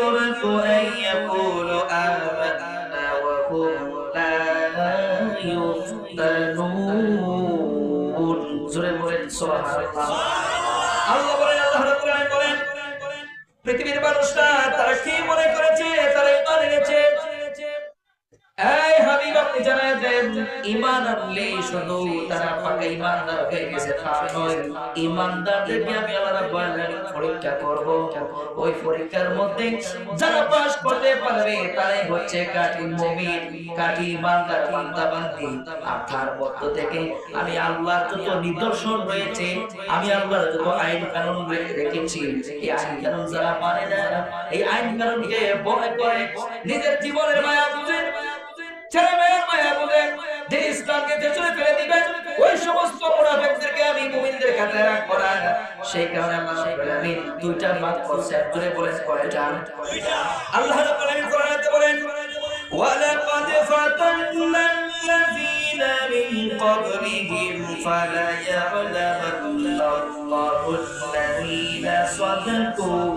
الصدق أن يقولوا آمنا وهم لا يفتنون জোরে বলেন সুবহানাল্লাহ আল্লাহ বলেন আল্লাহ রাব্বুল আলামিন বলেন পৃথিবীর মানুষরা তারা কি মনে করেছে শুধু তারা পাকা ঈমানদার হয়ে গেছে তা নয় আমি আল্লাহ পরীক্ষা করব। ওই পরীক্ষার মধ্যে যারা পাস করতে পারবে, তারাই হচ্ছে কাটি মুমিন কাটি ঈমানদার বান্দা আর থেকে আমি আল্লাহর যত নিদর্শন রয়েছে, আমি আল্লাহর যত আইন কানুন রেখেছি, এই আইন কানুন যারা মানে না, এই আইন কানুনকে ভয় করে, নিজের জীবনের মায়া ছেলে মেয়ের মায়া যে ইসলামকে পেছনে ফেলে দিবেন ওই সমস্ত মুনাফিকদেরকে আমি মুমিনদের খাতায় রাখবো না সেই কারণে আল্লাহ রাব্বুল আলামিন দুইটা বাদ করছে জোরে বলেন কয়টা আল্লাহ রাব্বুল আলামিন কোরআনে বলেন ولقد فتنا الذين من قبلهم فليعلمن الله الذين صدقوا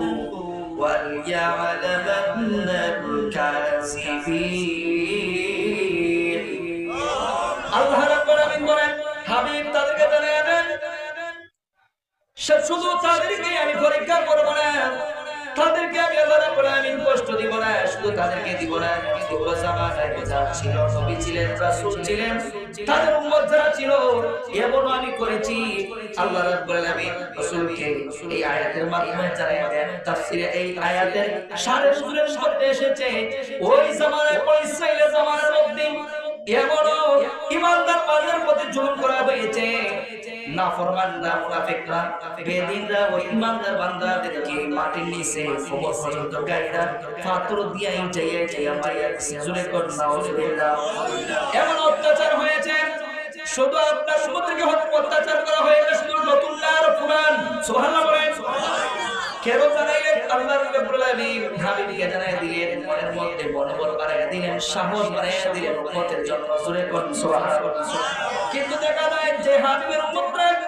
وليعلمن الكاذبين তাদেরকে দিব না দিব জামানায় যারা ছিল, নবী ছিলেন, রাসূল ছিলেন, তাদের উম্মত যারা ছিল এমনও আমি করেছি। আল্লাহ রাব্বুল আলামিন রাসূলকে এই আয়াতের মাধ্যমে জানিয়ে দেন, তাফসিরে এই আয়াতের সাড়ে নজরের মধ্যে এসেছে, ওই জামানায় বনি জামানার মধ্যে এমনও ইমানদার বান্দার প্রতি জুলুম করা হয়েছে। নাফরমানরা মুনাফিকরা বেদিনরা ওই ইমানদার বান্দাদেরকে মাটির নিচে কবর পর্যন্ত গাইরা পাথর দিয়া ইটাইয়া ইটাইয়া মারিয়া দিছে। জোরে কর, নাউজুবিল্লাহ। এমন অত্যাচার হয়েছে, শুধু আপনার উম্মতকে অত্যাচার করা হয়েছে, শুধু নতুন না আর পুরান। সুবহানাল্লাহ বলেন। কিন্তু দেখা যায় যে হাবিবের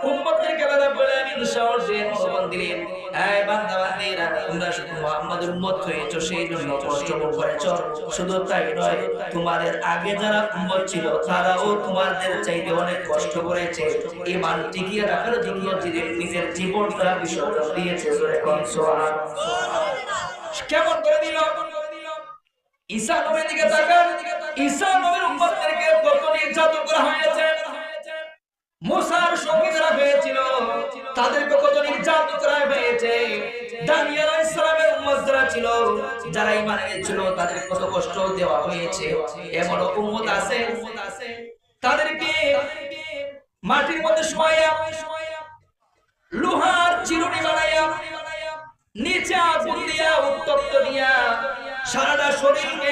উম্মতদেরকে আল্লাহ রাব্বুল আলামিন সাহস দিয়ে মনোবল দিলেন। এই বান্দা, বান্দীরা, তোমরা শুধু মুহাম্মাদের উম্মত হয়েছো, সেই জন্য কষ্ট করেছ। শুধু তাই নয়, তোমাদের আগে যারা উম্মত ছিল, তারাও তোমাদের চাইতে অনেক কষ্ট করেছে। ঈমান টিকিয়ে রাখার জন্য নিজের জীবনটা বিসর্জন দিয়েছে কেমন করে দিল? ঈসা নবীর দিকে তাকান। ঈসা নবীর উম্মতদেরকে কত নির্যাতন করা হয়েছে? মুসার সঙ্গে যারা হয়েছিল, তাদেরকে কত নির্যাতন করা হয়েছে। দানিয়াল আলাইহিস সালামের উম্মত যারা ছিল, যারা ঈমান এনেছিল, তাদের কত কষ্ট দেওয়া হয়েছে। এমন উম্মত আছে, তাদেরকে মাটির মধ্যে শোয়াইয়া লোহার চিরুনি বানাইয়া, নিচে আগুন দিয়া, উত্তপ্ত দিয়া, সারাটা শরীরকে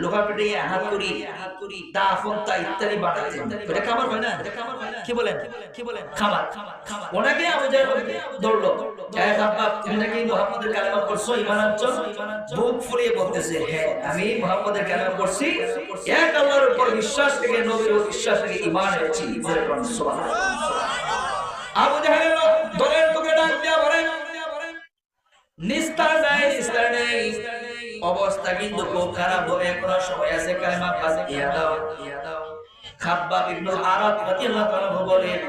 লোহা পেটে হাত করি দা ফন্তা ইত্যাদি বানাতেন এটা খাবার হয় না? কি বলেন? কি বলেন? খাবার। খাবার ওনাকে আবু জাহেল দৌড়লো। এক আব্বা তুমি নাকি মুহাম্মাদের কালেমা পড়ছো? ঈমান আনছো? বুক ফুলিয়ে বলতেছে হ্যাঁ আমি মুহাম্মাদের কালেমা পড়ছি। এক আল্লাহর উপর বিশ্বাস থেকে নবীর বিশ্বাস থেকে ঈমান এনেছি। সুবহানাল্লাহ। আবু জাহেল দলের তোকে ডাক দিয়া বলেন। নিস্তার নাই নিস্তার নেই। অবস্থা কিন্তু খুব খারাপ হবে। এখনও সময় আছে, কালেমা পাস দিয়া দাও। খাব্বাব ইবনুল আরাব রাদিয়াল্লাহু তাআলা বলেন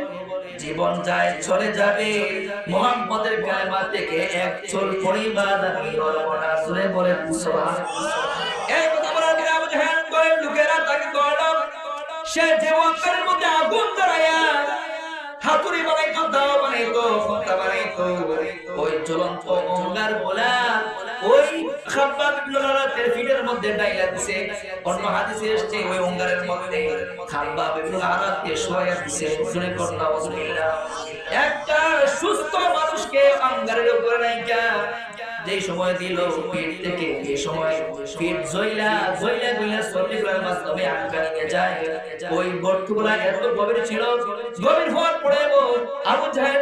জীবন যায়, চলে যাবে। মোহাম্মদের কালেমা থেকে এক চুল পরিমাণ আমি নড়ব না শুনে বলেন সুবহানাল্লাহ এই কথা বলার পরে আবু জাহেল করেন লোকেরা তাকে করলাম সে অন্তরের মধ্যে আগুন ধরাইয়া, হাতুড়ি বানাইতো, দাও বানাইতো, ফোঁটা বানাইতো, ওই জ্বলন্ত অঙ্গার বলা ওই খাব্বাব ইবনে আরাতের ফিটের মধ্যে ডাইলা দিছে, অন্য হাদিসে এসেছে, ওই অঙ্গারের মধ্যে খাব্বাব ইবনে আরাতকে শোয়া দিছে শুনে করলা ওয়াসবিল্লাহ একটা সুস্থ মানুষকে অঙ্গারের উপরে নাইকা যে সময় দিল পেট থেকে, যে সময় পেট জইলা জইলা জইলা সবজি করার মাধ্যমে আটকা নিয়ে যায়। ওই গর্তগুলা এত গভীর ছিল, গভীর হওয়ার পরে আবু জাহেল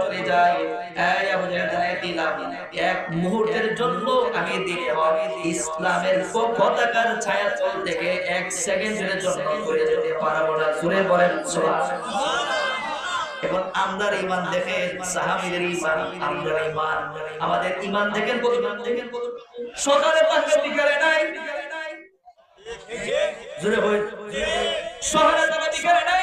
চলে যায়। দিলাম এক মুহূর্তের জন্য আমি দিলাম ইসলামের পতাকার ছায়া তল থেকে এক সেকেন্ডের জন্য করে যেতে পারব না। সুরে বলেন, সুবহানাল্লাহ। এখন ইমান দেখেন সাহাবীদের ইমান আমরার ইমান আমাদের ইমান দেখেন কত ইমান দেখেন কত সকালে পাঁচটা, বিকালে নাই। জোরে বল সকালে তারা বিকালে নাই।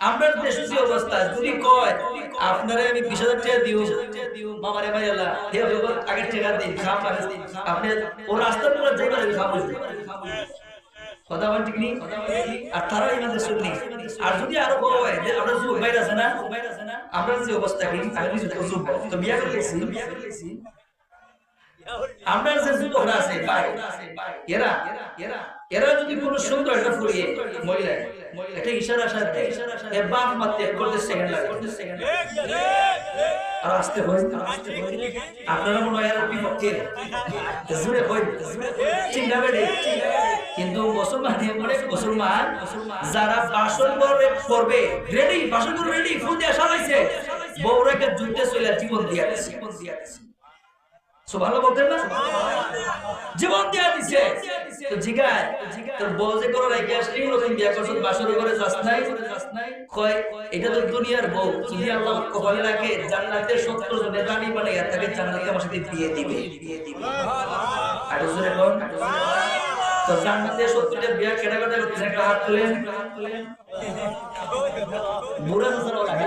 আমরা দেশে যে অবস্থা, যদি কয়, আপনারে আমি বিশ হাজার টাকা দিও মামারে ভাই আল্লাহ, হে বাবা আগের টাকা দিন খাম পারে আপনি ও রাস্তা পুরো যাইবা লাগবে খাম কথা বল ঠিক নেই আর তারা ইমানদের শুননি আর যদি আরও কয় যে আমরা যুবক ভাইরা আছে না এরা যদি কোনো সুন্দর একটা ফুলিয়ে মহিলা একটা ইশারা সাথে এ বাপ মারতে করতে সেকেন্ড লাগে। আর আসতে হয় আপনারা মনে হয় জুড়ে হয় না। বেড়ে? কিন্তু মুসলমান মুসলমান যারা বাসন করবে রেডি বাসন রেডি ফুল দিয়ে সাজাইছে বউরাকে যুদ্ধে চলে জীবন দিয়া জীবন দিয়া দিছে বলতেন না? জীবন দিয়া দিছে। তো জিগায় তোর বউ যে করে রাখি আসলি নতুন বিয়া করছ বাসর করে যাস নাই, কয়, এটা তো দুনিয়ার বউ, যদি আল্লাহ কপালে রাখে, জান্নাতের 70 জনের রানী বানাইয়া তাকে জান্নাতে আমার সাথে বিয়ে দিবে। আর জোরে কোন তো জান্নাতে 70 বিয়া কেডা কেডা করতেছে একটা হাত তুলেন। বুড়া হাসান লাগে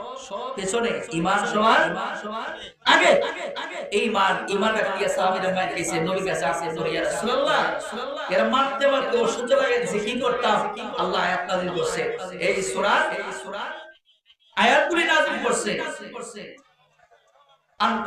পেছনে ইমান সমান। আগে, এই মান ইমান রাখিয়া সাহাবীরা মান কাছে নবী কাছে আছে ইয়া রাসূলুল্লাহ, এরা মারতে মারতে অসহ্য লাগে জিকির করতাম? আল্লাহ আয়াত নাযিল করছে। এই সূরা এই সূরা, আয়াতগুলি নাযিল করছে। আমি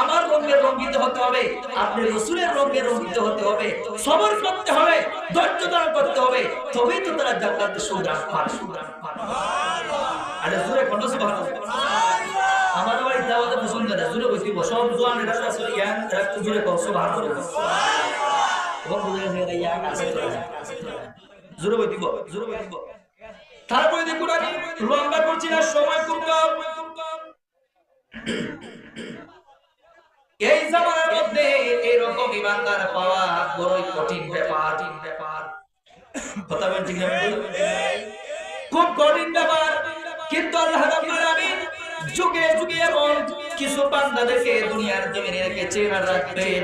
আমার রঙে রঙ্গিত হতে হবে, আপনি রাসূলের রঙে রঙ্গিত হতে হবে, সবর করতে হবে, ধৈর্য ধারণ করতে হবে, তবেই তো তারা সুগ্রাণ পাবে। আরে জোরে কোন আমার বাড়ি দাওয়াতে পছন্দ না, জোরে বসি, সব জোয়ান এরা আসলে ইয়াং এরা জোরে কর সুবহান এবং বুঝে গেছে এরা ইয়াং তো জোরে বই জোরে বই তারপরে দেখুন আমি লম্বা করছি না, সময় খুব কম। এই জামানার মধ্যে এরকম ইমানদার পাওয়া বড়ই কঠিন ব্যাপার। কথা না খুব কঠিন ব্যাপার। কিন্তু আল্লাহ রাব্বুল আলামিন যুগে যুগে এমন কিছু বান্দাদেরকে দুনিয়ার জমিনে রেখেছে আর রাখবেন।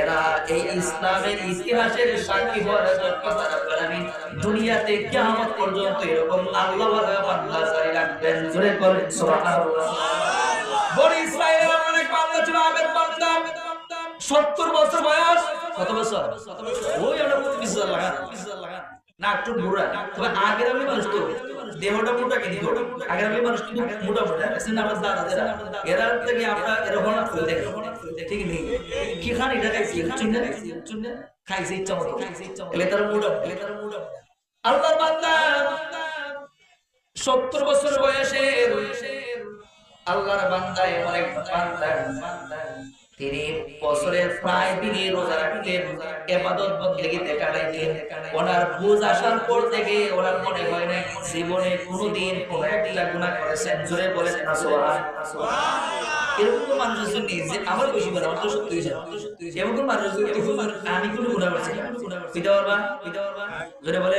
এরা এই ইসলামের ইতিহাসের সাক্ষী হওয়ার জন্য রাব্বুল দুনিয়াতে কিয়ামত পর্যন্ত এরকম আল্লাহ ওয়ালা বান্দা জারি রাখবেন। জোরে বলেন সুবহানাল্লাহ। বনি ইসরায়েলের অনেক বান্দা ছিল আবেদ বান্দা। 70 বছর বয়স। কত বছর? ওই লাগান বিশাল লাগান। না একটু আমি মানুষ তো। দেহটা মোটা কিন্তু আগের আমি মানুষ কি খান এটা খাইছি? চুন্নে খাইছে ইচ্ছা মতো। এলে তার মোটা এলে তার মোটা। আল্লাহর বান্দা 70 বছর বয়সে আল্লাহর বান্দা এমন এক তিনি বছরের প্রায় দিনে রোজা রাখতেন, এবাদত বন্দেগীতে কাটাইতেন ওনার বুঝ আসার পর থেকে ওনার মনে হয় না জীবনে কোনোদিন কোনো একটা গুণা করেছেন। জোরে বলেন না, সুবহান। এরকম কোনো মানুষ আছে যে আমার বেশি বলে আমার তো সত্যি কোনো মানুষ আমি কোনো গুনাহ করছি পিতা পারবা পিতা পারবা জোরে বলে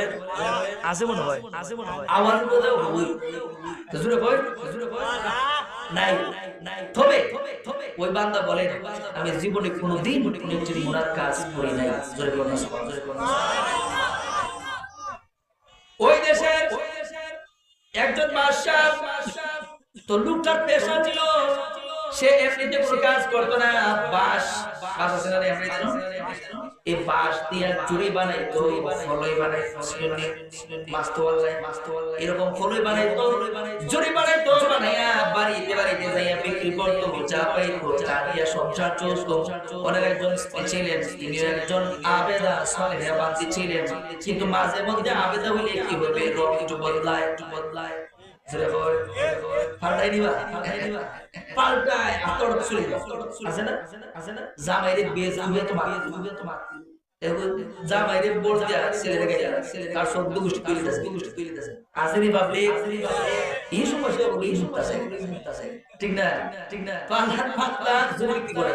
আছে মনে হয় আছে মনে হয়। আওয়াজ বোঝা হই জোরে কই জোরে কই নাই নাই তবে ওই বান্দা বলে আমি জীবনে কোনোদিন কোনো একটি গুনার কাজ করি নাই। জোরে বলেন ওই দেশের একজন বাদশা তো লোকটার পেশা ছিল। সে এমনিতে কোনো কাজ করতো না। বাঁশ বাঁশ আছে না রে এমনিতে? এই বাঁশ দিয়া ফলই বানাইতো মাস্তওয়াল্লাহ এরকম ফলই বানাইয়া বাড়িতে যাইয়া বিক্রি দিয়া সংসার ওনার একজন ছিলেন তিনি একজন আবেদা ছিলেন। কিন্তু মাঝে মধ্যে আবেদা হইলে কি হবে? রং একটু বদলায় একটু বদলায়। ঠিক না? ঠিক না। পাল্লার পাল্লা করে?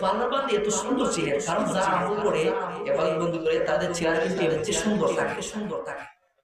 পাল্লার এত সুন্দর ছিলেন কারণ যারা আমল করে এবার বন্ধু করে তাদের চেহারা কিন্তু সুন্দর থাকে। সুন্দর থাকে।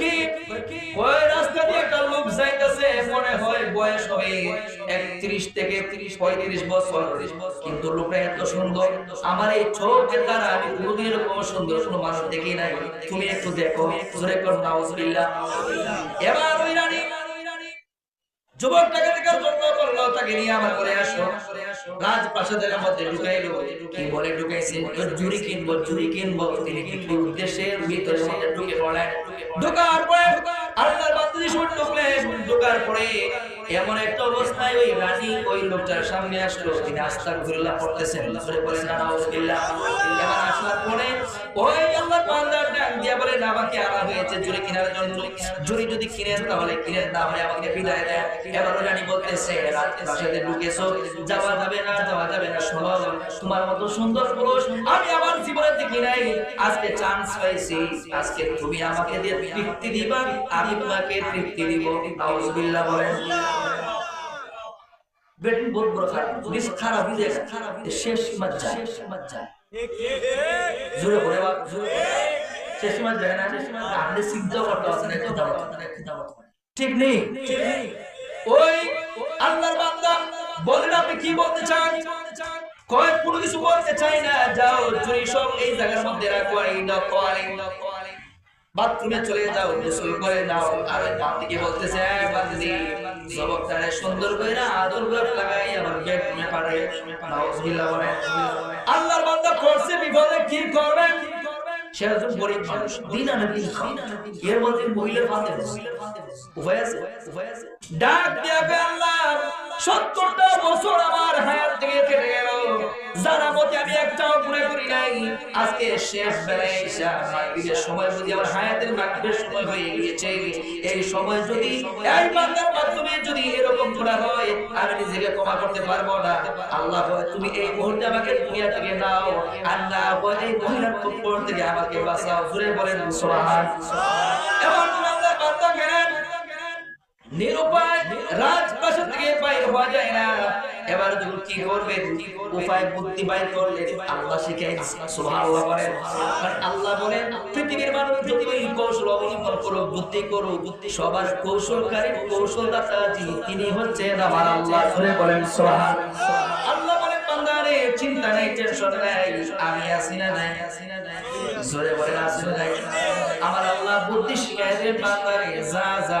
কি? কয় রাস্তা দিয়ে একটা লোক যাইতেছে বয়স হবে 31 থেকে 35 বছর। কিন্তু লোকটা এত সুন্দর। আমার এই চোখের দ্বারা আমি কোনোদিন এরকম সুন্দর কোনো মানুষ দেখি নাই। তুমি একটু দেখো। জোরে কর যুবকটাকে দেখার জন্য তাকে নিয়ে আমার করে আসো। রাজপ্রাসাদের মধ্যে ঢুকাইলো কি বলে ঢুকাইছে? জুরি কিনবো জুরি কিনবো। তিনি কিন্তু ভিতরে ঢুকে পড়লেন। ঢুকার পরে আল্লাহর ঢুকার পরে। এমন একটা অবস্থায় ওই রানী ওই লোকটার সামনে আসলো। তিনি পড়তেছেন। আসার পরে ওই আল্লাহর বান্দার ডাক আমাকে আনা হয়েছে জন্য। যদি কিনেন তাহলে কিনেন, না হলে আমাকে বিদায় এবার রানী বলতেছে, রাত ঢুকেছো, যাওয়া যাবে না, যাওয়া যাবে না তোমার মতো সুন্দর পুরুষ আমি আমার জীবনে দেখি নাই। আজকে চান্স পাইছি। আজকে তুমি আমাকে দিয়ে তৃপ্তি দিবা, আমি তোমাকে তৃপ্তি দিব। নাউজুবিল্লাহ বলেন। বহুত বড় খারাপ জিনিস খারাপ হয়ে খারাপ শেষ যায় শেষ যায় জোরে বলে জোরে শেষ যায় না? শেষ আপনি চিন্তা করতে পারছেন একটু দাও। ঠিক নেই? ওই আল্লাহর বান্দা বলেন আপনি কি বলতে চান? কয় কোনো কিছু বলতে চাই না। যাও চুরি সব এই জায়গার মধ্যে রাখো। এই না কয় বাথরুমে চলে যাও, গোসল করে নাও আর বান্দিকে বলতেছে, "এই বান্দি জবকটারে সুন্দর করে আদর করে লাগাই আমার বেডরুমে পাঠাই। নাউজুবিল্লাহ বলে। আল্লাহর বান্দা পড়ছে, বিপদে কি করবেন সে একজন গরিব মানুষ দিন আনে দিন খান এর মধ্যে মহিলার ফাঁদে আছে? ডাক আল্লাহ সত্তরটা বছর আমার হায়াত কেটে আমি একটাও করি নাই, আজকে শেষ এসে সময় যদি আমার হায়াতের সময় হয়ে গিয়েছে, এই সময় যদি এই বান্দার মাধ্যমে যদি এরকম গুণা হয় আমি নিজেকে ক্ষমা করতে পারব না। আল্লাহ তুমি এই মুহূর্তে আমাকে দুনিয়া থেকে আল্লাহ এই মহিলার কবর থেকে আমাকে বাঁচাও। জুড়ে বলেন এমন বান্দা সবার কৌশলকারী কৌশলদাতা যিনি তিনি হচ্ছেন আমার আল্লাহ। বুদ্ধি শিখাই দেন বান্দারে যা যা।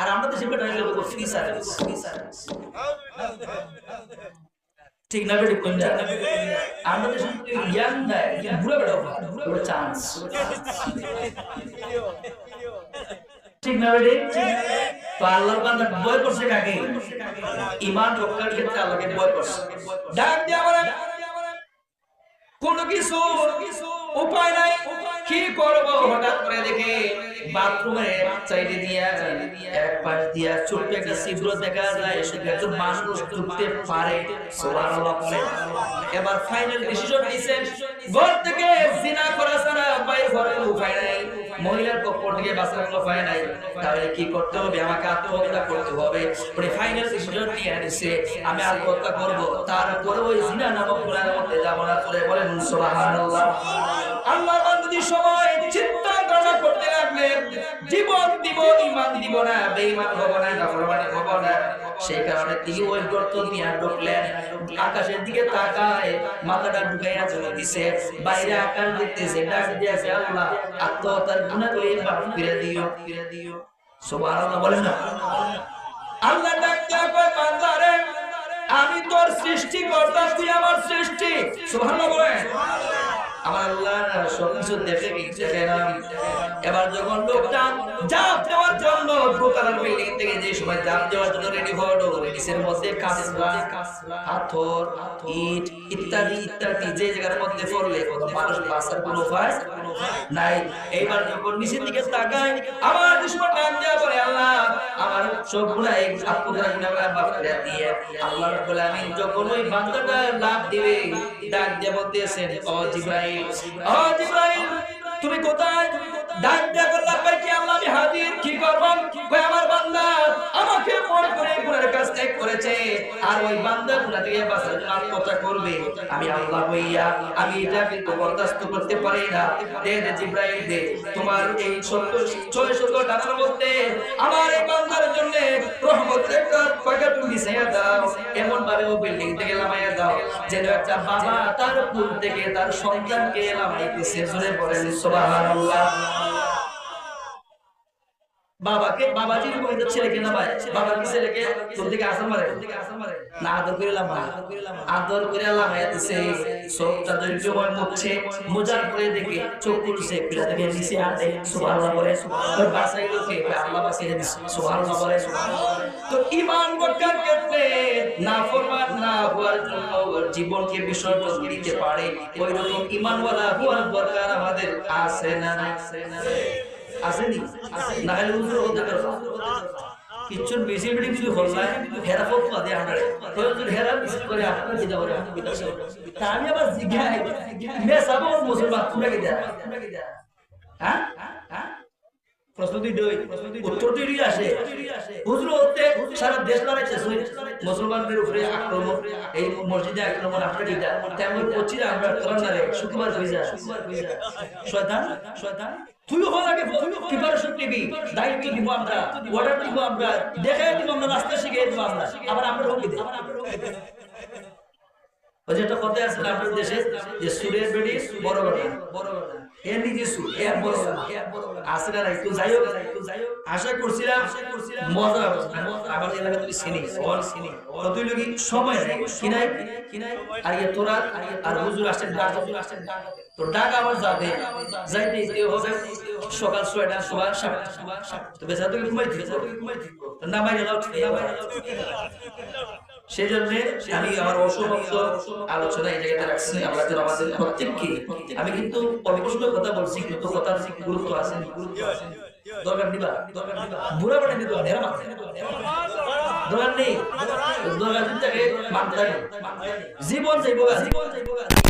আর আমরা দেশে বেটা হইলে বলব ফ্রি সার্ভিস ফ্রি সার্ভিস ঠিক না বেটি, কোন যা আমরা দেশে ইয়াং দেয় বুড়া বেটা পুরো চান্স ঠিক না তো বান্দা করছে কাকে? রক্ষার ক্ষেত্রে করছে। ডাক দিয়া কিছু উপায় নাই। কি করব? হঠাৎ করে দেখে বাথরুমের সাইডে দিয়া, এক পাশ দিয়া ছোট্ট একটা দেখা যায় একজন মানুষ ঢুকতে পারে। এবার ফাইনাল ডিসিশন নিছেন ঘর থেকে করা ছাড়া ঘরের উপায় নাই। মহিলার থেকে বাঁচার কোনো উপায় নাই। তাহলে কি করতে হবে? আমাকে আত্মহত্যা করতে হবে। ফাইনাল ডিসিশন নিয়ে আমি আত্মহত্যা করব। তারপরে ওই নামক মধ্যে যাব না। করে বলেন সময় লাগলেন জীবন দিব ইমান দিব না, বেঈমান হব না হব না। সেই কারণে তিনি ওই গর্ত নিয়ে ঢুকলেন। আকাশের দিকে তাকায়, মাথাটা ঢুকাইয়া চলে দিছে বাইরে আকাশ দেখতেছে, ডাক দিয়েছে, আল্লাহ, আত্মহত্যার গুণাগুলি মাফ করে দিও। করে দিও সুবহানাল্লাহ, বলেন না। আল্লাহ কয় বান্দারে আমি তোর সৃষ্টি কর্তা তুই আমার সৃষ্টি। সুবহানাল্লাহ, বলেন। আমার আল্লাহ সবকিছু দেখে এবার যখন জাপ দেওয়ার জন্য দোতলার বিল্ডিং থেকে যে সময় জাপ দেওয়ার জন্য রেডি মধ্যে পাথর, ইট ইত্যাদি ইত্যাদি যে জায়গার মধ্যে পড়লে মানুষ কোনো উপায় নাই। এইবার যখন নিচের দিকে তাকায় আমার দুশ্মন ডাক দেওয়া বলে, আল্লাহ, আমার সব গুণাই আত্মগুণা গুণাগুলা মাফ দিয়ে আল্লাহ যখন ওই বান্দাটা লাভ দিবে, ডাক দিয়ে বলতেছেন ও জিব্রাইল তুমি কোথায়? আল্লাহ পাই কি আল্লাহ আমি হাজির? কি করব? কই আমার বান্দা আমাকে করে গুনার কাজ করেছে আর ওই বান্দা গুনাহ থেকে বাঁচার জন্য আত্মহত্যা করবে। আমি আল্লাহ হইয়া, আমি এটা কিন্তু বরদাস্ত করতে পারি না। দে দে, জিব্রাইল, দে, তোমার এই ছয় টাকার মধ্যে আমার এই বান্দার জন্য রহমতের একটা প্যাকেট মিশাইয়া দাও। এমন ভাবে ও বিল্ডিং থেকে লামাইয়া দাও, যেন একটা বাবা তার পুল থেকে তার সন্তানকে লামাইতেছে জোরে বলেন, সুবহানাল্লাহ। বাবাকে বাবাজির মহিলা ছেলেকে নামায় বাবা কি ছেলেকে তোর দিকে মারে। না, আদর করে লামা আদর করে লামায় দিছে সবটা দৈর্ঘ্যময় মুখছে মোজার করে দেখে চোখ পিলা নিচে বলে। বাসাই লোকে আল্লাহ বাসাই বলে। তো না ফরমান না হওয়ার জন্য জীবনকে বিসর্জন দিতে পারে। ওই রকম ঈমানওয়ালা হওয়ার দরকার আমাদের আছে না আছে না আসেনি। না হলে উজুর হতে পারবা কিচ্ছুর বেশি বেশি কিছু হল্লায় হেরা ফোক পাদে তো যদি হেরা বেশি করে আপনার দিতে পারে তা আমি আবার জিজ্ঞাই মে সাবো মুসলমান, তোমরা কি দেয়? হ্যাঁ? হ্যাঁ? আসে। হুজুর হতে সারা দেশ লড়াইছে মুসলমানদের উপরে আক্রমণ, এই মসজিদে আক্রমণ কিটা তেমন না আমরা করার না রে শুক্রবার যায়। শয়তান শয়তান। তুইও হল আগে প্রিপারেশন নিবি দায়িত্ব দিব আমরা অর্ডার দিব আমরা। দেখাই দিব আমরা রাস্তা শিখিয়ে দিব আমরা আবার আমরা হুমকি দেব। ওই যে কথা আছে আপনার দেশে যে সুরের বেড়ি বড় বড়। বড় বড়। এর নিজে সুর এর বড় বড়। আছে না নাই তো যাই হোক যাই হোক। আশা করছিলাম মজা হবে আমার এলাকা তুই চিনি অল চিনি তুই লগি সময় নাই কি নাই আর ইয়ে আমি আমার অসমস্ত আলোচনা এই রাখছি। যেন আমাদের প্রত্যেককে আমি কিন্তু অবিকষ্ট কথা বলছি, কিন্তু কথার গুরুত্ব আছে গুরুত্ব আছে। দরকার নিবা নিবা বুড়া নিতে হবে দরকার নেই দরকার মানতে জীবন যাইব জীবন যাইব